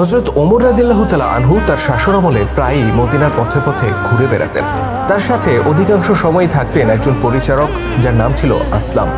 হজরত ওমর রাদিল্লাহ তালা আনহু তার শাসনামলে প্রায়ই মদিনার পথে পথে ঘুরে বেড়াতেন। তার সাথে অধিকাংশ সময় থাকতেন একজন পরিচারক যার নাম ছিল আসলাম।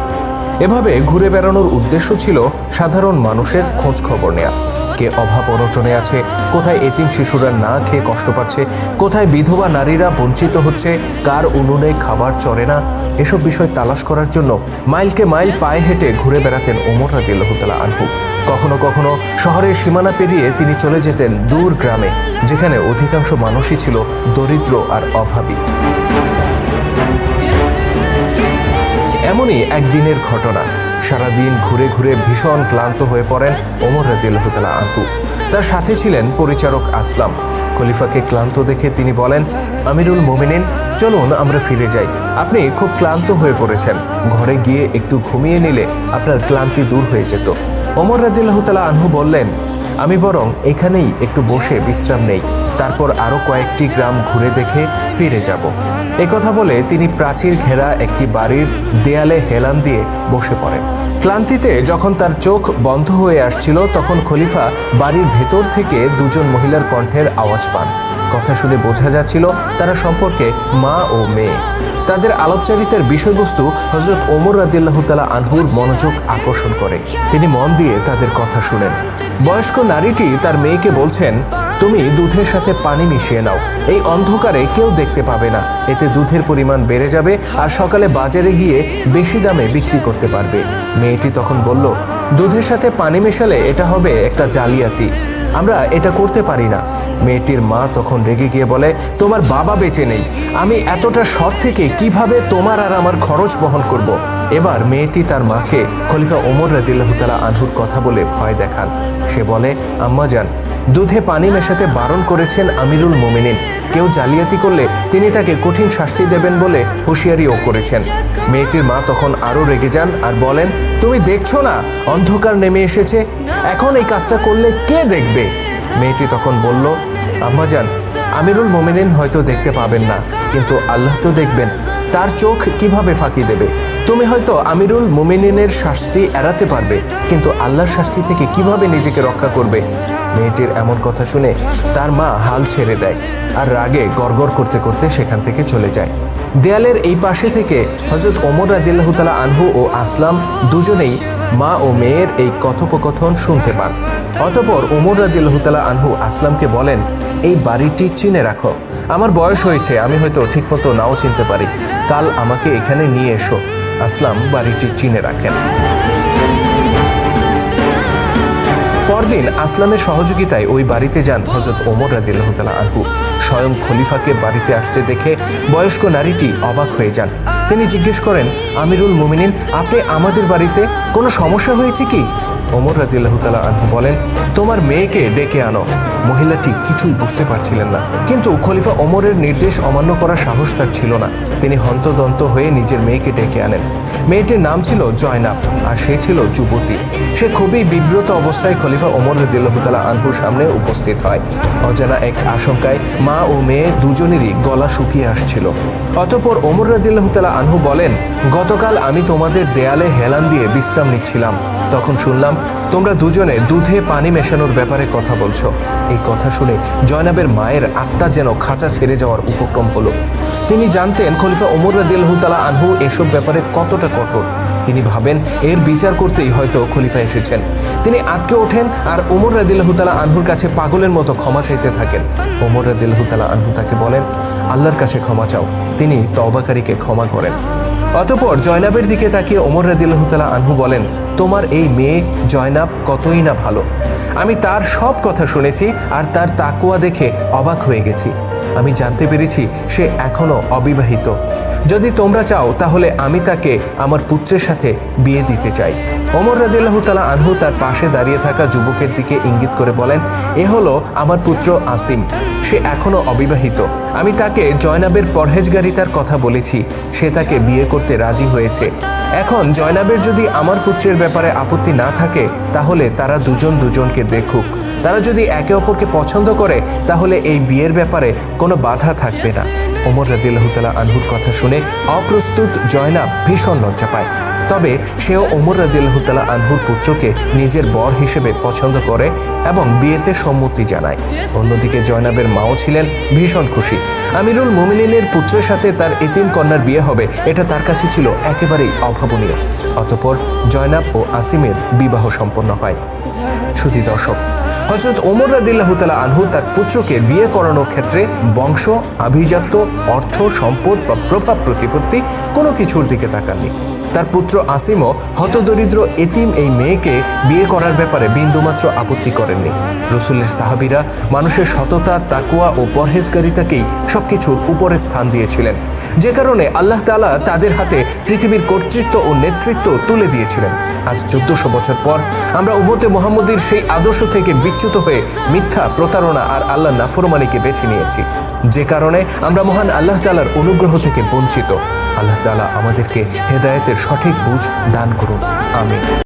এভাবে ঘুরে বেড়ানোর উদ্দেশ্য ছিল সাধারণ মানুষের খোঁজ খবর নেয়া। কে অভাব অনটনে আছে, কোথায় এতিম শিশুরা না খেয়ে কষ্ট পাচ্ছে, কোথায় বিধবা নারীরা বঞ্চিত হচ্ছে, কার উনুনে খাবার চড়ে না, এসব বিষয় তালাশ করার জন্য মাইলকে মাইল পায়ে হেঁটে ঘুরে বেড়াতেন ওমর রাদিল্লাহ তালা আনহু। কখনো কখনো শহরের সীমানা পেরিয়ে তিনি চলে যেতেন দূর গ্রামে, যেখানে অধিকাংশ মানুষই ছিল দরিদ্র আর অভাবী। এমনই একদিনের ঘটনা। সারাদিন ঘুরে ঘুরে ভীষণ ক্লান্ত হয়ে পড়েন ওমর রাদিল্লাহতালা আনহু। তার সাথে ছিলেন পরিচারক আসলাম। খলিফাকে ক্লান্ত দেখে তিনি বলেন, আমিরুল মোমিনিন, চলুন আমরা ফিরে যাই। আপনি খুব ক্লান্ত হয়ে পড়েছেন। ঘরে গিয়ে একটু ঘুমিয়ে নিলে আপনার ক্লান্তি দূর হয়ে যেত। ওমর রাদিল্লাহতালা আনহু বললেন, আমি বরং এখানেই একটু বসে বিশ্রাম নেই। তারপর আরও কয়েকটি গ্রাম ঘুরে দেখে ফিরে যাব। কথা বলে তিনি প্রাচীর ঘেরা একটি বাড়ির দেয়ালে হেলান দিয়ে বসে পড়েন। ক্লান্তিতে যখন তার চোখ বন্ধ হয়ে আসছিল, তখন খলিফা বাড়ির ভেতর থেকে দুজন মহিলার কণ্ঠের আওয়াজ পান। কথা শুনে বোঝা যাচ্ছিল তারা সম্পর্কে মা ও মেয়ে। তাদের আলাপচারিতার বিষয়বস্তু হজরত ওমর রাদিল্লাহ তালা আনহুর মনোযোগ আকর্ষণ করে। তিনি মন দিয়ে তাদের কথা শুনেন। বয়স্ক নারীটি তার মেয়েকে বলছেন, তুমি দুধের সাথে পানি মিশিয়ে নাও। এই অন্ধকারে কেউ দেখতে পাবে না। এতে দুধের পরিমাণ বেড়ে যাবে আর সকালে বাজারে গিয়ে বেশি দামে বিক্রি করতে পারবে। মেয়েটি তখন বলল, দুধের সাথে পানি মেশালে এটা হবে একটা জালিয়াতি। আমরা এটা করতে পারি না। মেয়েটির মা তখন রেগে গিয়ে বলে, তোমার বাবা বেঁচে নেই। আমি এতটা সৎ থেকে কীভাবে তোমার আর আমার খরচ বহন করব। এবার মেয়েটি তার মাকে খলিফা ওমর রাদিল্লাহ তালা আনহুর কথা বলে ভয় দেখান। সে বলে, আম্মা যান দুধে পানি মেশাতে বারণ করেছেন আমিরুল মোমিনিন। কেউ জালিয়াতি করলে তিনি তাকে কঠিন শাস্তি দেবেন বলে হুঁশিয়ারিও করেছেন। মেয়েটির মা তখন আরও রেগে যান আর বলেন, তুমি দেখছ না? অন্ধকার নেমে এসেছে। এখন এই কাজটা করলে কে দেখবে? মেয়েটি তখন বলল আম্মাজান আমিরুল মোমিনিন হয়তো দেখতে পাবেন না, কিন্তু আল্লাহ তো দেখবেন। তার চোখ কীভাবে ফাঁকি দেবে? তুমি হয়তো আমিরুল মোমিনিনের শাস্তি এড়াতে পারবে, কিন্তু আল্লাহর শাস্তি থেকে কীভাবে নিজেকে রক্ষা করবে? মেয়েটির এমন কথা শুনে তার মা হাল ছেড়ে দেয় আর রাগে গড়গড় করতে করতে সেখান থেকে চলে যায়। দেয়ালের এই পাশে থেকে হজরত ওমর রাজিল্লাহ তালা আনহু ও আসলাম দুজনেই মা ও মেয়ের এই কথোপকথন শুনতে পান। অতপর ওমর রাদিল্লাহ তালা আনহু আসলামকে বলেন, এই বাড়িটি চিনে রাখো। আমার বয়স হয়েছে, আমি হয়তো ঠিকমতো নাও চিনতে পারি। কাল আমাকে এখানে নিয়ে এসো। আসলাম বাড়িটি চিনে রাখেন। পরদিন আসলামের সহযোগিতায় ওই বাড়িতে যান হজরত ওমর রাদিল্লাহতালা আনহু। স্বয়ং খলিফাকে বাড়িতে আসতে দেখে বয়স্ক নারীটি অবাক হয়ে যান। তিনি জিজ্ঞেস করেন, আমিরুল মুমিনিন, আপনি আমাদের বাড়িতে কোনো সমস্যা হয়েছে কি? ওমর রাদিল্লাহ তালা আনহু বলেন, তোমার মেয়েকে ডেকে আনো। মহিলাটি কিছুই বুঝতে পারছিলেন না। কিন্তু খলিফা ওমরের নির্দেশ অমান্য করার সাহস তার ছিল না। তিনি হন্তদন্ত হয়ে নিজের মেয়েকে ডেকে আনেন। মেয়েটির নাম ছিল জয়নাব, আর সে ছিল যুবতী। সে খুবই বিব্রত অবস্থায় খলিফা ওমর রদিল্লাহ তালা আনহুর সামনে উপস্থিত হয়। অজানা এক আশঙ্কায় মা ও মেয়ে দুজনেরই গলা শুকিয়ে আসছিল। অতপর ওমর রদিল্লাহ তালা আনহু বলেন, গতকাল আমি তোমাদের দেয়ালে হেলান দিয়ে বিশ্রাম নিচ্ছিলাম। তখন শুনলাম, তোমরা দুজনে দুধে পানি মেশানোর ব্যাপারে কথা বলছো। এই কথা শুনে জয়নাবের মায়ের আত্মা যেন খাঁচা ছেড়ে যাওয়ার উপক্রম হলো। তিনি জানতেন খলিফা ওমর রাদিল্লাহ তালা আনহু এসব ব্যাপারে কতটা কঠোর। তিনি ভাবেন, এর বিচার করতেই হয়তো খলিফা এসেছেন। তিনি আটকে ওঠেন আর ওমর রাদিল্লাহ তালা আনহুর কাছে পাগলের মতো ক্ষমা চাইতে থাকেন। ওমর রাদিল্লাহ তালা আনহু তাকে বলেন, আল্লাহর কাছে ক্ষমা চাও। তিনি তওবাকারীকে ক্ষমা করেন। অতপর জয়নাবের দিকে তাকিয়ে ওমর রাজিল্লাহতালা আনহু বলেন, তোমার এই মেয়ে জয়নাব কতই না ভালো। আমি তার সব কথা শুনেছি আর তার তাকুয়া দেখে অবাক হয়ে গেছি। আমি জানতে পেরেছি সে এখনও অবিবাহিত। যদি তোমরা চাও, তাহলে আমি তাকে আমার পুত্রের সাথে বিয়ে দিতে চাই। ওমর রাদিল্লাহ তালা আনহু তার পাশে দাঁড়িয়ে থাকা যুবকের দিকে ইঙ্গিত করে বলেন, এ হলো আমার পুত্র আসিম। সে এখনও অবিবাহিত। আমি তাকে জয়নাবের পরহেজগারিতার কথা বলেছি। সে তাকে বিয়ে করতে রাজি হয়েছে। এখন জয়নাবের যদি আমার পুত্রের ব্যাপারে আপত্তি না থাকে, তাহলে তারা দুজন দুজনকে দেখুক। তারা যদি একে অপরকে পছন্দ করে, তাহলে এই বিয়ের ব্যাপারে কোনো বাধা থাকবে না। ওমর রাদিল্লাহ তালা আনহুর কথা শুনে অপ্রস্তুত জয়নাব ভীষণ লজ্জা পায়। তবে সেও ওমর রাজিল্লাহতালা আনহুর পুত্রকে নিজের বর হিসেবে পছন্দ করে এবং বিয়েতে সম্মতি জানায়। অন্যদিকে জয়নাবের মাও ছিলেন ভীষণ খুশি। আমিরুল মোমিনিনের পুত্রের সাথে তার এতিম কন্যার বিয়ে হবে, এটা তার কাছে ছিল একেবারেই অভাবনীয়। অতপর জয়নাব ও আসিমের বিবাহ সম্পন্ন হয়। শুধু দর্শক হজরত ওমর রাদিল্লাহ তালা আনহু তার পুত্রকে বিয়ে করানোর ক্ষেত্রে বংশ, আভিজাত্য, অর্থ, সম্পদ বা প্রভাব প্রতিপত্তি কোনো কিছুর দিকে তাকাননি। তার পুত্র আসিমও হতদরিদ্র এতিম এই মেয়েকে বিয়ে করার ব্যাপারে বিন্দুমাত্র আপত্তি করেননি। রসুলের সাহাবিরা মানুষের সততা তাকুয়া ও পরহেজগারিতাকেই সবকিছুর উপরে স্থান দিয়েছিলেন। যে কারণে আল্লাহ তালা তাদের হাতে পৃথিবীর কর্তৃত্ব ও নেতৃত্ব তুলে দিয়েছিলেন। আজ চোদ্দশো বছর পর আমরা উম্মতে মোহাম্মদীর সেই আদর্শ থেকে বিচ্যুত হয়ে মিথ্যা প্রতারণা আর আল্লাহ নাফরমানিকে বেছে নিয়েছি। যে কারণে আমরা মহান আল্লাহ তালার অনুগ্রহ থেকে বঞ্চিত। আল্লাহ তালা আমাদেরকে হেদায়তের সঠিক বুঝ দান করুন। আমিন।